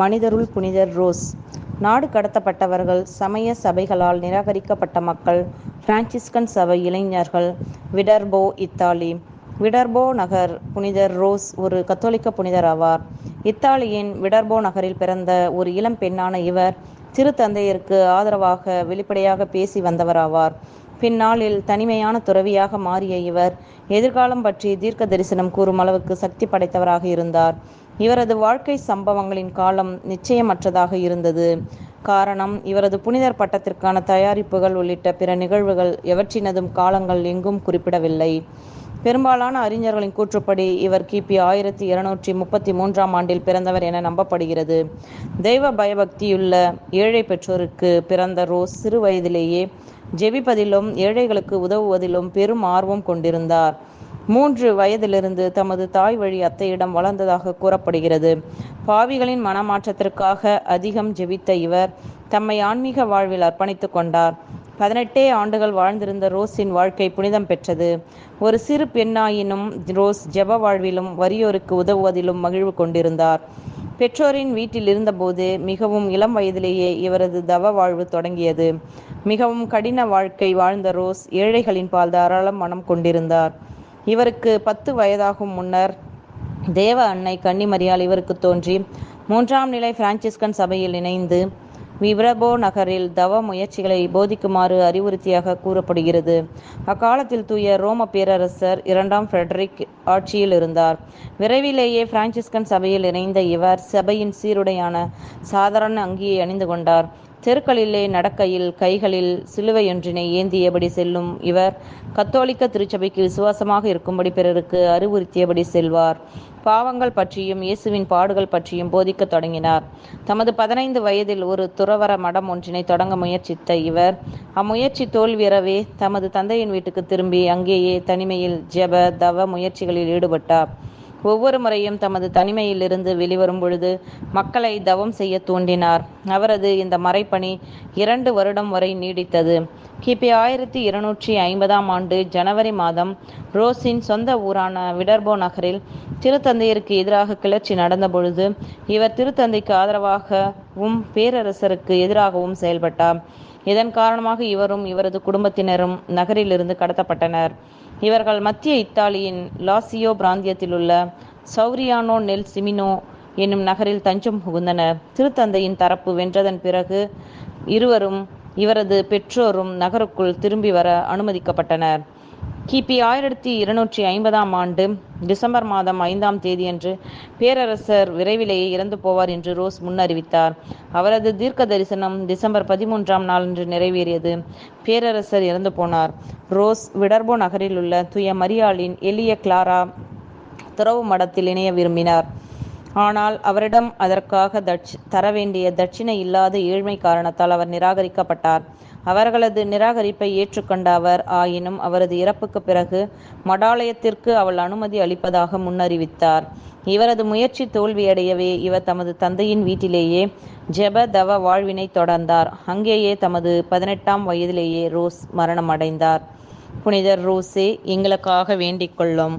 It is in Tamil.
மனிதருள் புனிதர் ரோஸ். நாடு கடத்தப்பட்டவர்கள் சமய சபைகளால் நிராகரிக்கப்பட்ட மக்கள் பிரான்சிஸ்கன் சபை இளைஞர்கள் விடர்போ இத்தாலி. விடர்போ நகர் புனிதர் ரோஸ் ஒரு கத்தோலிக்க புனிதர் ஆவார். இத்தாலியின் விடர்போ நகரில் பிறந்த ஒரு இளம் பெண்ணான இவர் திருத்தந்தையருக்கு ஆதரவாக வெளிப்படையாக பேசி வந்தவராவார் பின்னாளில் தனிமையான துறவியாக மாறிய இவர் எதிர்காலம் பற்றி தீர்க்க தரிசனம் கூறும் அளவுக்கு சக்தி படைத்தவராக இருந்தார். இவரது வாழ்க்கை சம்பவங்களின் காலம் நிச்சயமற்றதாக இருந்தது. காரணம் இவரது புனிதர் பட்டத்திற்கான தயாரிப்புகள் உள்ளிட்ட பிற நிகழ்வுகள் எவற்றினதும் காலங்கள் எங்கும் குறிப்பிடவில்லை. பெரும்பாலான அறிஞர்களின் கூற்றுப்படி இவர் கிபி ஆயிரத்தி இருநூற்றி முப்பத்தி மூன்றாம் ஆண்டில் பிறந்தவர் என நம்பப்படுகிறது. தெய்வ பயபக்தியுள்ள ஏழை பெற்றோருக்கு பிறந்த ரோஸ் சிறு வயதிலேயே ஜெபிப்பதிலும் ஏழைகளுக்கு உதவுவதிலும் பெரும் ஆர்வம் கொண்டிருந்தார். மூன்று வயதிலிருந்து தமது தாய் வழி அத்தையிடம் வளர்ந்ததாக கூறப்படுகிறது. பாவிகளின் மனமாற்றத்திற்காக அதிகம் ஜெபித்த இவர் தம்மை ஆன்மீக வாழ்வில் அர்ப்பணித்துக் கொண்டார். பதினெட்டே ஆண்டுகள் வாழ்ந்திருந்த ரோஸின் வாழ்க்கை புனிதம் பெற்றது. ஒரு சிறு பெண்ணாயினும் ரோஸ் ஜெப வாழ்விலும் வறியோருக்கு உதவுவதிலும் மகிழ்வு கொண்டிருந்தார். பெற்றோரின் வீட்டில் இருந்தபோது மிகவும் இளம் வயதிலேயே இவரது தவ வாழ்வு தொடங்கியது. மிகவும் கடின வாழ்க்கை வாழ்ந்த ரோஸ் ஏழைகளின் பால் தாராளம் மனம் கொண்டிருந்தார். இவருக்கு பத்து வயதாகும் முன்னர் தேவ அன்னை கன்னிமரியால் இவருக்கு தோன்றி மூன்றாம் நிலை பிரான்சிஸ்கன் சபையில் இணைந்து விப்ரபோ நகரில் தவ முயற்சிகளை போதிக்குமாறு அறிவுறுத்தியாக கூறப்படுகிறது. அக்காலத்தில் தூய ரோம பேரரசர் இரண்டாம் ஃபெட்ரிக் ஆட்சியில் இருந்தார். விரைவிலேயே பிரான்சிஸ்கன் சபையில் இணைந்த இவர் சபையின் சீருடையான சாதாரண அங்கியை அணிந்து கொண்டார். தெருக்களிலே நடக்கையில் கைகளில் சிலுவையொன்றினை ஏந்தியபடி செல்லும் இவர் கத்தோலிக்க திருச்சபைக்கு விசுவாசமாக இருக்கும்படி பிறருக்கு அறிவுறுத்தியபடி செல்வார். பாவங்கள் பற்றியும் இயேசுவின் பாடுகள் பற்றியும் போதிக்கத் தொடங்கினார். தமது பதினைந்து வயதில் ஒரு துறவர மடம் ஒன்றினை தொடங்க முயற்சித்த இவர் அம்முயற்சி தோல்வியறவே தமது தந்தையின் வீட்டுக்கு திரும்பி அங்கேயே தனிமையில் ஜெப தவ முயற்சிகளில் ஈடுபட்டார். ஒவ்வொரு முறையும் தமது தனிமையிலிருந்து வெளிவரும் பொழுது மக்களை தவம் செய்ய தூண்டினார். அவரது இந்த மறைப்பணி இரண்டு வருடம் வரை நீடித்தது. கிபி ஆயிரத்தி இருநூற்றி ஐம்பதாம் ஆண்டு ஜனவரி மாதம் ரோஸின் சொந்த ஊரான விடர்போ நகரில் திருத்தந்தையருக்கு எதிராக கிளர்ச்சி நடந்த பொழுது இவர் திருத்தந்தைக்கு ஆதரவாகவும் பேரரசருக்கு எதிராகவும் செயல்பட்டார். இதன் காரணமாக இவரும் இவரது குடும்பத்தினரும் நகரிலிருந்து கடத்தப்பட்டனர். இவர்கள் மத்திய இத்தாலியின் லாசியோ பிராந்தியத்திலுள்ள சௌரியானோ நெல் சிமினோ என்னும் நகரில் தஞ்சம் புகுந்தனர். திருத்தந்தையின் தரப்பு வென்றதன் பிறகு இருவரும் இவரது பெற்றோரும் நகருக்குள் திரும்பி வர அனுமதிக்கப்பட்டனர். கிபி ஆயிரத்தி இருநூற்றி ஐம்பதாம் ஆண்டு டிசம்பர் மாதம் ஐந்தாம் தேதியன்று பேரரசர் விரைவிலேயே இறந்து போவார் என்று ரோஸ் முன்னறிவித்தார் அவரது தீர்க்க தரிசனம் டிசம்பர் பதிமூன்றாம் நாளன்று நிறைவேறியது. பேரரசர் இறந்து போனார். ரோஸ் விடர்போ நகரில் உள்ள துய மரியாளின் எளிய கிளாரா துறவு மடத்தில் இணைய விரும்பினார். ஆனால் அவரிடம் அதற்காக தட்சி தர வேண்டிய தட்சிணை இல்லாத ஏழ்மை காரணத்தால் அவர் நிராகரிக்கப்பட்டார். அவர்களது நிராகரிப்பை ஏற்றுக்கொண்ட அவர் ஆயினும் அவரது இறப்புக்கு பிறகு மடாலயத்திற்கு அவள் அனுமதி அளிப்பதாக முன்னறிவித்தார். இவரது முயற்சி தோல்வியடையவே இவர் தமது தந்தையின் வீட்டிலேயே ஜெப தவ வாழ்வினை தொடர்ந்தார். அங்கேயே தமது பதினெட்டாம் வயதிலேயே ரோஸ் மரணமடைந்தார். புனிதர் ரோஸே எங்களுக்காக வேண்டிக் கொள்ளும்.